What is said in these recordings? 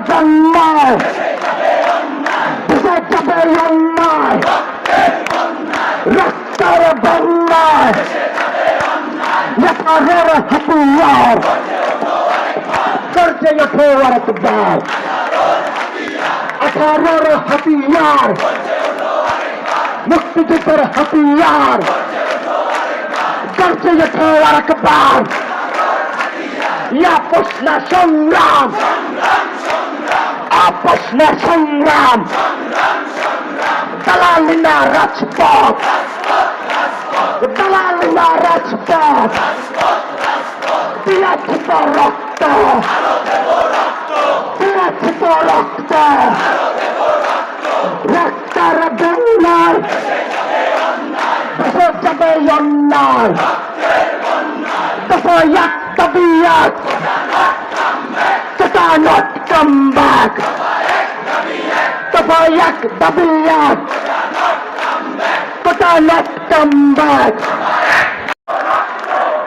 জন্মায় দেশে যাবে অন্যায় রক্তের বন্যায় নেতাদের হাতিয়ার করছে ওঠে আরেকবার আঠারোর হাতিয়ার মুক্তিযুদ্ধের হাতিয়ার করছে ওঠে আরেকবার ইয়া প্রশ্ন সংগ্রাম আপসন সংগ্রাম। দালালিনা রাজপথ। দালালিনা রাজপথ। বিরাজিত রক্ত। বিরাজিত রক্ত। রক্তের দেশে যাবে অন্যায়। দফা এক দাবি এক Did I not come back? I not come back?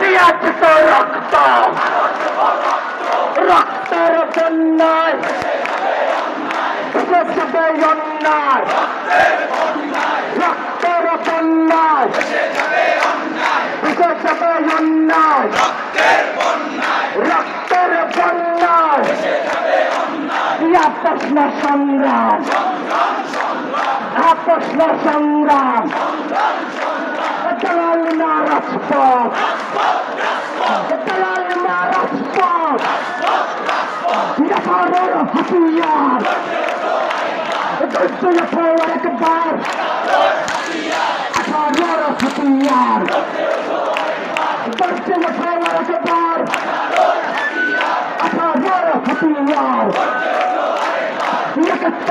দিয়াচিত রক্ত রক্তের বন্যায় অন্যায় রক্তের বন্যায় যাবে অন্যায় রক্তের ইয়া প্রশ্ন সংগ্রাম। প্রশ্ন সংগ্রাম। দলাল না রাজপথ দলাল না রাজপথ নেতাদের হাতিয়ার। দৈত্য একবার। আঠারোর হাতিয়ার। দৈত্য একবার।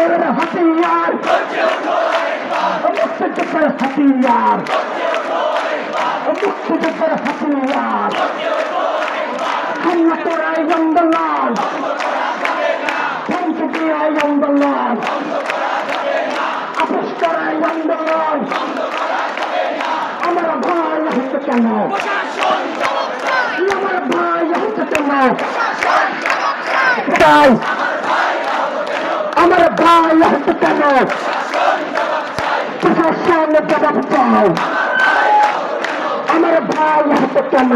একাত্তরের হাতিয়ার মুক্তিযুদ্ধের হাতিয়ার মুক্তিযুদ্ধের হাতিয়ার করাই আন্দোলন ধ্বংস দিয়াই আন্দোলন আপোষ করাই আন্দোলন আমার ভাই হচ্ছে কেন? আমার ভাই হচ্ছে কেন? তাই আমার ভাই হচ্ছে কেন প্রশাসন জবাব চাই আমার ভাই হচ্ছে কেন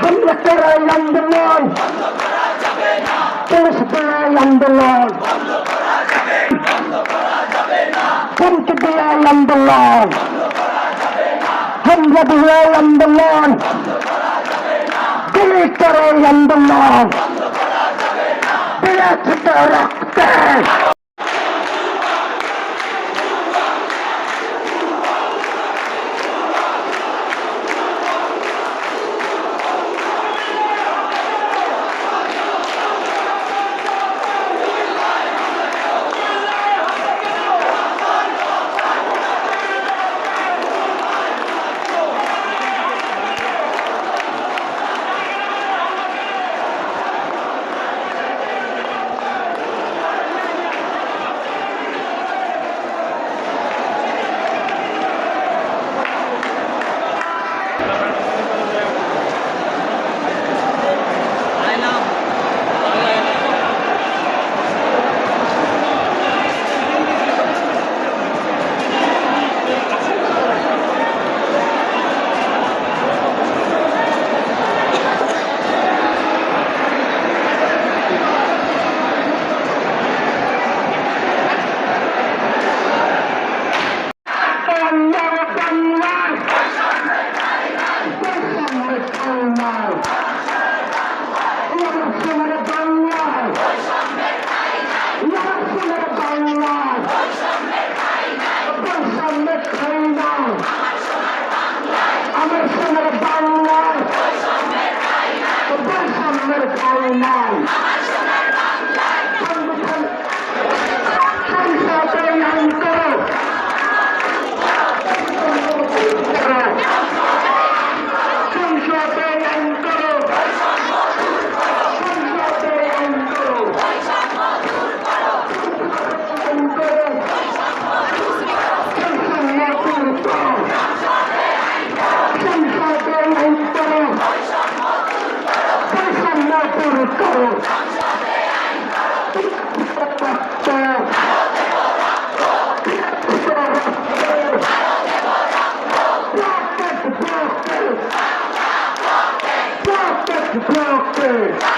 হামলা করাই আন্দোলন। পুলিশ দেয় আন্দোলন। হুমকি দেয় আন্দোলন। হামলা দিয়ে আন্দোলন। গুলি করে আন্দোলন। বিরাজিত রক্তে うん。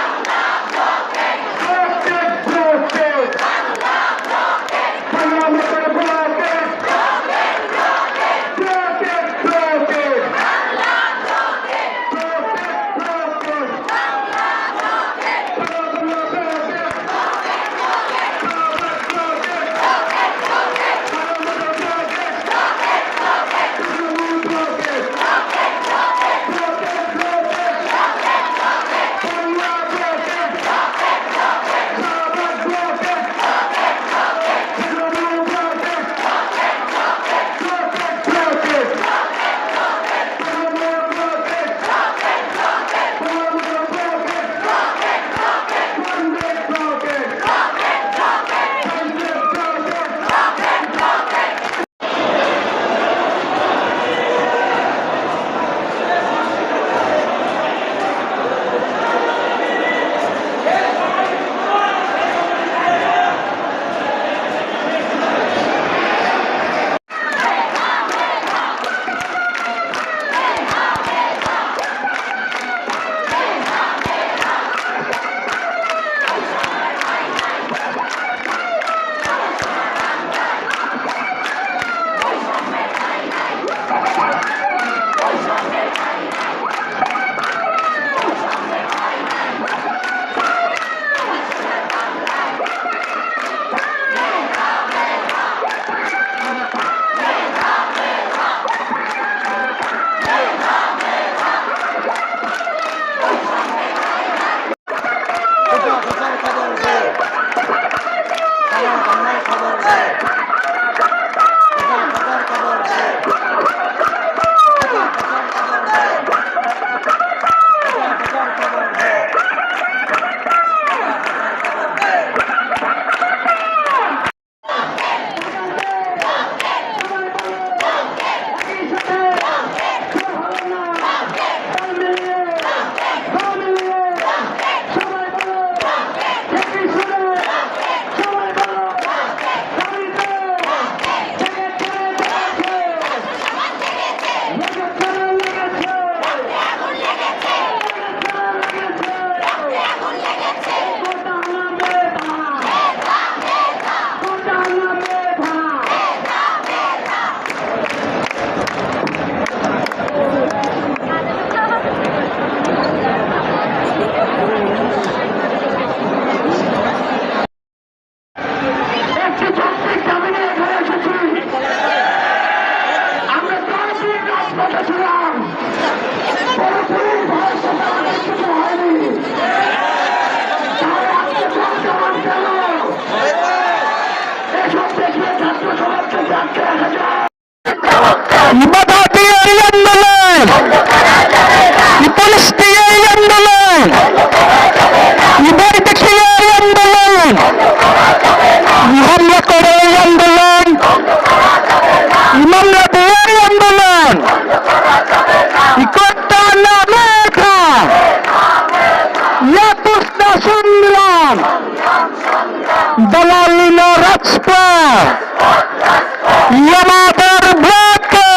আমাদের ব্লকে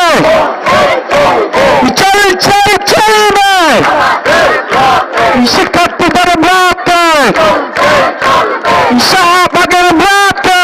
চল চল চলবে শিক্ষার্থীদের ব্লকে শাহবাগের ব্লকে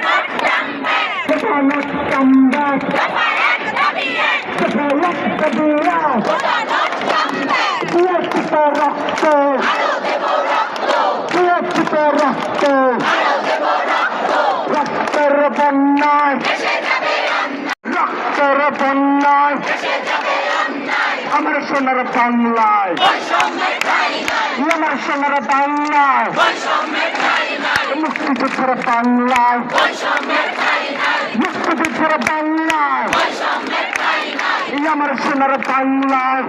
Quota not come back দফা এক দাবি এক কোটা নট কাম ব্যাক দফা এক দাবি এক সুরক্ষিত রক্ত সুরক্ষিত রক্ত রক্তের বন্যায় রক্তের বন্যায় আমার সোনার বাংলায় আমার সোনার বাংলায় মুক্তিযুদ্ধের বাংলায় মুক্তিযুদ্ধের বাংলায় আমার সোনার বাংলায়